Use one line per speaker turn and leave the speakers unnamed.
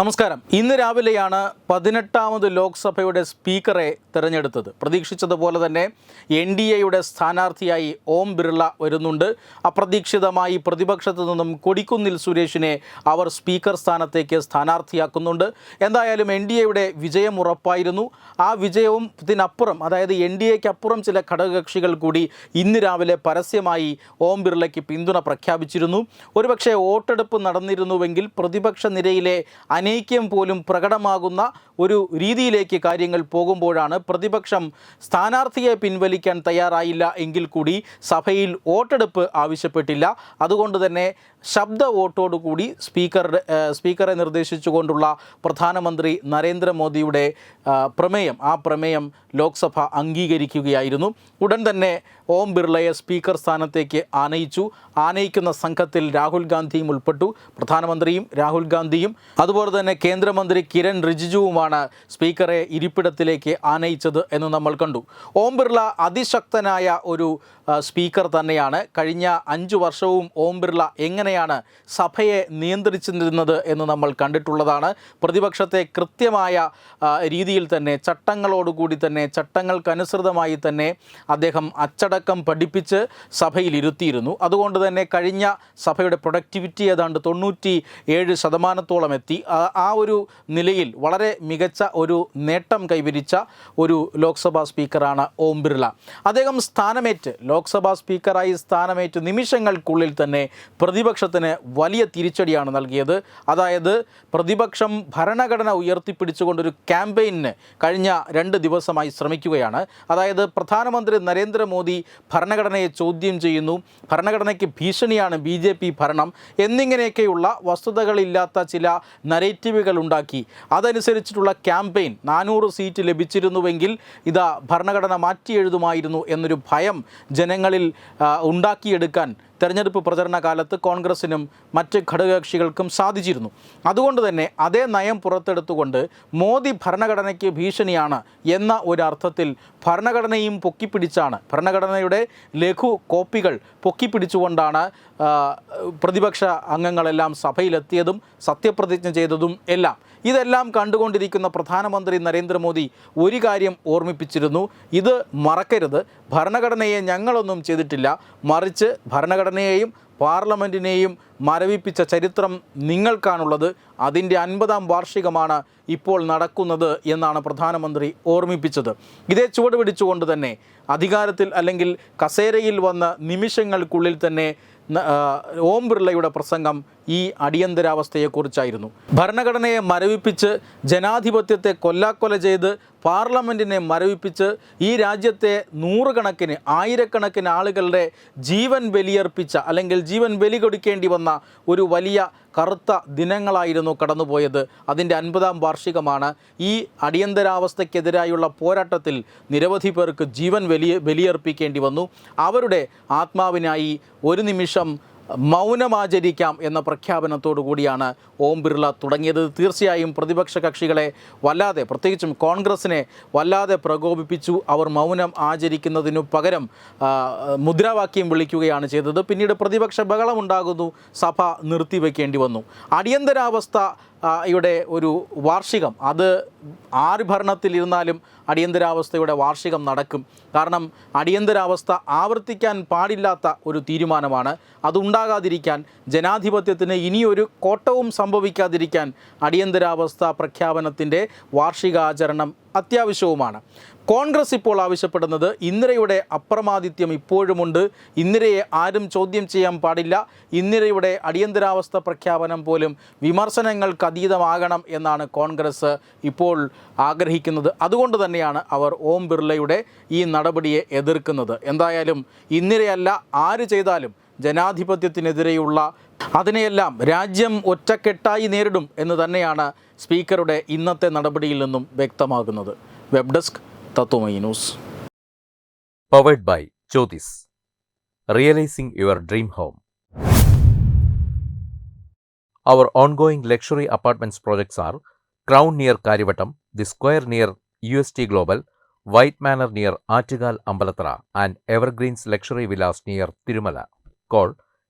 നമസ്കാരം. ഇന്ന് രാവിലെയാണ് പതിനെട്ടാമത് ലോക്സഭയുടെ സ്പീക്കറെ തിരഞ്ഞെടുത്തത്. പ്രതീക്ഷിച്ചതുപോലെ തന്നെ എൻ ഡി എയുടെ സ്ഥാനാർത്ഥിയായി ഓം ബിർള വരുന്നുണ്ട്. അപ്രതീക്ഷിതമായി പ്രതിപക്ഷത്തു നിന്നും കൊടിക്കുന്നിൽ സുരേഷിനെ അവർ സ്പീക്കർ സ്ഥാനത്തേക്ക് സ്ഥാനാർത്ഥിയാക്കുന്നുണ്ട്. എന്തായാലും എൻ ഡി എയുടെ വിജയം ഉറപ്പായിരുന്നു. ആ വിജയവും ഇതിനപ്പുറം അതായത് എൻ ഡി എക്ക് അപ്പുറം ചില ഘടകകക്ഷികൾ കൂടി ഇന്ന് രാവിലെ പരസ്യമായി ഓം ബിർളയ്ക്ക് പിന്തുണ പ്രഖ്യാപിച്ചിരുന്നു. ഒരുപക്ഷെ വോട്ടെടുപ്പ് നടന്നിരുന്നുവെങ്കിൽ പ്രതിപക്ഷ നിരയിലെ അനൈക്യം പോലും പ്രകടമാകുന്ന ഒരു രീതിയിലേക്ക് കാര്യങ്ങൾ പോകുമ്പോഴാണ് പ്രതിപക്ഷം സ്ഥാനാർത്ഥിയെ പിൻവലിക്കാൻ തയ്യാറായില്ല എങ്കിൽ കൂടി സഭയിൽ വോട്ടെടുപ്പ് ആവശ്യപ്പെട്ടില്ല. അതുകൊണ്ട് തന്നെ ശബ്ദ വോട്ടോടുകൂടി സ്പീക്കറുടെ സ്പീക്കറെ നിർദ്ദേശിച്ചുകൊണ്ടുള്ള പ്രധാനമന്ത്രി നരേന്ദ്രമോദിയുടെ പ്രമേയം ആ പ്രമേയം ലോക്സഭ അംഗീകരിക്കുകയായിരുന്നു. ഉടൻ തന്നെ ഓം ബിർളയെ സ്പീക്കർ സ്ഥാനത്തേക്ക് ആനയിച്ചു. ആനയിക്കുന്ന സംഘത്തിൽ രാഹുൽ ഗാന്ധിയും ഉൾപ്പെട്ടു. പ്രധാനമന്ത്രിയും രാഹുൽ ഗാന്ധിയും. അതുപോലെ തന്നെ കേന്ദ്രമന്ത്രി കിരൺ റിജിജുവുമാണ് സ്പീക്കറെ ഇരിപ്പിടത്തിലേക്ക് ആനയിച്ചത് എന്ന് നമ്മൾ കണ്ടു. ഓം ബിർള അതിശക്തനായ ഒരു സ്പീക്കർ തന്നെയാണ്. കഴിഞ്ഞ അഞ്ചു വർഷവും ഓം ബിർള എങ്ങനെയാണ് സഭയെ നിയന്ത്രിച്ചിരുന്നത് എന്ന് നമ്മൾ കണ്ടിട്ടുള്ളതാണ്. പ്രതിപക്ഷത്തെ കൃത്യമായ രീതിയിൽ തന്നെ ചട്ടങ്ങളോടുകൂടി തന്നെ ചട്ടങ്ങൾക്കനുസൃതമായി തന്നെ അദ്ദേഹം അച്ചടക്കം പഠിപ്പിച്ച് സഭയിൽ ഇരുത്തിയിരുന്നു. അതുകൊണ്ട് തന്നെ കഴിഞ്ഞ സഭയുടെ പ്രൊഡക്ടിവിറ്റി ഏതാണ്ട് തൊണ്ണൂറ്റി ഏഴ് ശതമാനത്തോളം എത്തി. ആ- ഒരു നിലയിൽ വളരെ മികച്ച ഒരു നേട്ടം കൈവരിച്ച ഒരു ലോക്സഭാ സ്പീക്കറാണ് ഓം ബിർള. അദ്ദേഹം സ്ഥാനമേറ്റ് ലോക്സഭാ സ്പീക്കറായി സ്ഥാനമേറ്റ നിമിഷങ്ങൾക്കുള്ളിൽ തന്നെ പ്രതിപക്ഷത്തിന് വലിയ തിരിച്ചടിയാണ് നൽകിയത്. അതായത് പ്രതിപക്ഷം ഭരണഘടന ഉയർത്തിപ്പിടിച്ചുകൊണ്ടൊരു ക്യാമ്പയിന് കഴിഞ്ഞ രണ്ട് ദിവസമായി ശ്രമിക്കുകയാണ്. അതായത് പ്രധാനമന്ത്രി നരേന്ദ്രമോദി ഭരണഘടനയെ ചോദ്യം ചെയ്യുന്നു. ഭരണഘടനയ്ക്ക് ഭീഷണിയാണ് ബി ജെ പി ഭരണം. എന്നിങ്ങനെയൊക്കെയുള്ള വസ്തുതകളില്ലാത്ത ചില നരേറ്റീവുകൾ ഉണ്ടാക്കി. അതനുസരിച്ചിട്ടുള്ള ക്യാമ്പയിൻ നാനൂറ് സീറ്റ് ലഭിച്ചിരുന്നുവെങ്കിൽ ഇതാ ഭരണഘടന മാറ്റി എഴുതുമായിരുന്നു എന്നൊരു ഭയം ജനങ്ങളിൽ ഉണ്ടാക്കിയെടുക്കാൻ തെരഞ്ഞെടുപ്പ് പ്രചരണ കാലത്ത് കോൺഗ്രസിനും മറ്റ് ഘടകകക്ഷികൾക്കും സാധിച്ചിരുന്നു. അതുകൊണ്ട് തന്നെ അതേ നയം പുറത്തെടുത്തുകൊണ്ട് മോദി ഭരണഘടനയ്ക്ക് ഭീഷണിയാണ് എന്ന ഒരർത്ഥത്തിൽ ഭരണഘടനയും പൊക്കിപ്പിടിച്ചാണ്. ഭരണഘടനയുടെ ലഘു കോപ്പികൾ പൊക്കിപ്പിടിച്ചുകൊണ്ടാണ് പ്രതിപക്ഷ അംഗങ്ങളെല്ലാം സഭയിലെത്തിയതും സത്യപ്രതിജ്ഞ ചെയ്തതും എല്ലാം. ഇതെല്ലാം കണ്ടുകൊണ്ടിരിക്കുന്ന പ്രധാനമന്ത്രി നരേന്ദ്രമോദി ഒരു കാര്യം ഓർമ്മിപ്പിച്ചിരുന്നു. ഇത് മറക്കരുത്. ഭരണഘടനയെ ഞങ്ങളൊന്നും ചെയ്തിട്ടില്ല. മറിച്ച് ഭരണഘടനയെയും പാർലമെന്റിനെയും മരവിപ്പിച്ച ചരിത്രം നിങ്ങൾക്കാണുള്ളത്. അതിന്റെ അൻപതാം വാർഷികമാണ് ഇപ്പോൾ നടക്കുന്നത് എന്നാണ് പ്രധാനമന്ത്രി ഓർമ്മിപ്പിച്ചത്. ഇതേ ചുവട് പിടിച്ചുകൊണ്ട് തന്നെ അധികാരത്തിൽ അല്ലെങ്കിൽ കസേരയിൽ വന്ന നിമിഷങ്ങൾക്കുള്ളിൽ തന്നെ ഓം ബിർളയുടെ പ്രസംഗം ഈ അടിയന്തരാവസ്ഥയെക്കുറിച്ചായിരുന്നു. ഭരണഘടനയെ മരവിപ്പിച്ച് ജനാധിപത്യത്തെ കൊല്ലാക്കൊല ചെയ്ത് പാർലമെന്റിനെ മരവിപ്പിച്ച് ഈ രാജ്യത്തെ നൂറുകണക്കിന് ആയിരക്കണക്കിന് ആളുകളുടെ ജീവൻ ബലിയർപ്പിച്ച അല്ലെങ്കിൽ ജീവൻ ബലി കൊടുക്കേണ്ടി വന്ന ഒരു വലിയ കറുത്ത ദിനങ്ങളായിരുന്നു കടന്നുപോയത്. അതിന്റെ അൻപതാം വാർഷികമാണ്. ഈ അടിയന്തരാവസ്ഥയ്ക്കെതിരായുള്ള പോരാട്ടത്തിൽ നിരവധി പേർക്ക് ജീവൻ വലിയ ബലിയർപ്പിക്കേണ്ടി വന്നു. അവരുടെ ആത്മാവിനായി ഒരു നിമിഷം മൗനമാചരിക്കാം എന്ന പ്രഖ്യാപനത്തോടു കൂടിയാണ് ഓം ബിർള തുടങ്ങിയത്. തീർച്ചയായും പ്രതിപക്ഷ കക്ഷികളെ വല്ലാതെ പ്രത്യേകിച്ചും കോൺഗ്രസിനെ വല്ലാതെ പ്രകോപിപ്പിച്ചു. അവർ മൗനം ആചരിക്കുന്നതിനു പകരം മുദ്രാവാക്യം വിളിക്കുകയാണ് ചെയ്തത്. പിന്നീട് പ്രതിപക്ഷ ബഹളമുണ്ടാകുന്നു. സഭ നിർത്തിവെക്കേണ്ടി വന്നു. അടിയന്തരാവസ്ഥ യുടെ ഒരു വാർഷികം. അത് ആര് ഭരണത്തിലിരുന്നാലും അടിയന്തരാവസ്ഥയുടെ വാർഷികം നടക്കും. കാരണം അടിയന്തരാവസ്ഥ ആവർത്തിക്കാൻ പാടില്ലാത്ത ഒരു തീരുമാനമാണ്. അതുണ്ടാകാതിരിക്കാൻ ജനാധിപത്യത്തിന് ഇനിയൊരു കോട്ടവും സംഭവിക്കാതിരിക്കാൻ അടിയന്തരാവസ്ഥ പ്രഖ്യാപനത്തിന്റെ വാർഷികാചരണം അത്യാവശ്യവുമാണ്. കോൺഗ്രസ് ഇപ്പോൾ ആവശ്യപ്പെടുന്നത് ഇന്ദിരയുടെ അപ്രമാദിത്യം ഇപ്പോഴുമുണ്ട്. ഇന്ദിരയെ ആരും ചോദ്യം ചെയ്യാൻ പാടില്ല. ഇന്ദിരയുടെ അടിയന്തരാവസ്ഥ പ്രഖ്യാപനം പോലും വിമർശനങ്ങൾക്ക് അതീതമാകണം എന്നാണ് കോൺഗ്രസ് ഇപ്പോൾ ആഗ്രഹിക്കുന്നത്. അതുകൊണ്ട് തന്നെയാണ് അവർ ഓം ബിർളയുടെ ഈ നടപടിയെ എതിർക്കുന്നത്. എന്തായാലും ഇന്ദിരയല്ല ആര് ചെയ്താലും ജനാധിപത്യത്തിനെതിരെയുള്ള അതിനെയെല്ലാം രാജ്യം ഒറ്റക്കെട്ടായി നേരിടും എന്ന് തന്നെയാണ് സ്പീക്കറുടെ ഇന്നത്തെ നടപടിയിൽ നിന്നും വ്യക്തമാകുന്നത് web desk Tatvamayi news
powered by Jyotis. Realizing your dream home. Our ongoing luxury apartments projects are Crown near Karivattam, The Square near UST Global, White Manor near Achigal Ambalatra, and Evergreens Luxury Villas near Tirumala. Call